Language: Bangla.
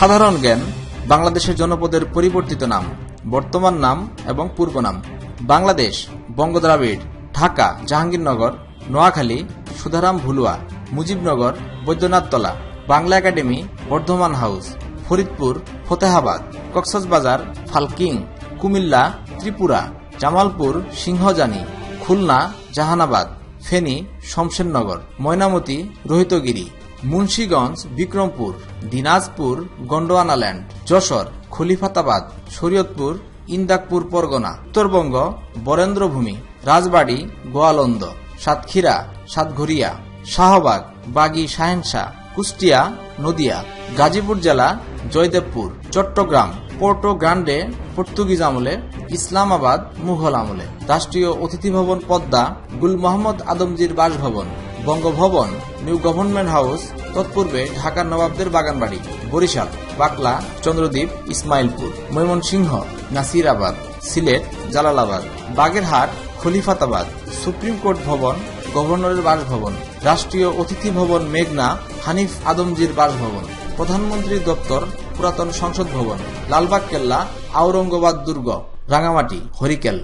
সাধারণ জ্ঞান, বাংলাদেশের জনপদের পরিবর্তিত নাম, বর্তমান নাম এবং পূর্ব নাম। বাংলাদেশ, বঙ্গদ্রাবিড়, ঢাকা, জাহাঙ্গীরনগর, নোয়াখালী, সুধারাম ভুলুয়া, মুজিবনগর, বৈদ্যনাথতলা, বাংলা একাডেমি, বর্ধমান হাউস, ফরিদপুর, ফতেহাবাদ, কক্সবাজার, ফালকিং, কুমিল্লা, ত্রিপুরা, জামালপুর, সিংহজানি, খুলনা, জাহানাবাদ, ফেনী, শমশেরনগর, ময়নামতি, রোহিতগিরি। মুন্সীগঞ্জ, বিক্রমপুর, দিনাজপুর, গন্ডোয়ানাল্যান্ড, যশোর, খলিফাতাবাদ, শরীয়তপুর, ইন্দাকপুর, পরগনা, উত্তরবঙ্গ, বরেন্দ্রভূমি, রাজবাড়ী, গোয়ালন্দ, সাতক্ষীরা, সাতঘরিয়া, শাহবাগ, বাগী শাহেনশাহ, কুষ্টিয়া, নদিয়া, গাজীপুর জেলা, Joydebpur, Chattogram, Porto Grande, Portuguese আমলে, ইসলামাবাদ, মুঘল আমলে। রাষ্ট্রীয় অতিথি ভবন পদ্মা, গুল মোহাম্মদ আদমজির বাসভবন। বঙ্গভবন, নিউ গভর্নমেন্ট হাউস, তৎপূর্বে ঢাকার নবাবদের বাগানবাড়ি, বরিশাল, বাকলা, চন্দ্রদ্বীপ, ইসমাইলপুর, ময়মনসিংহ, নাসিরাবাদ, সিলেট, জালালাবাদ, বাগেরহাট, খলিফাতাবাদ, সুপ্রিম কোর্ট ভবন, গভর্নরের বাসভবন, রাষ্ট্রীয় অতিথি ভবন মেঘনা, হানিফ আদমজির বাসভবন প্রধানমন্ত্রীর দপ্তর, পুরাতন সংসদ ভবন, লালবাগ কেল্লা, আওরঙ্গাবাদ দুর্গ, রাঙামাটি, হরিকেল।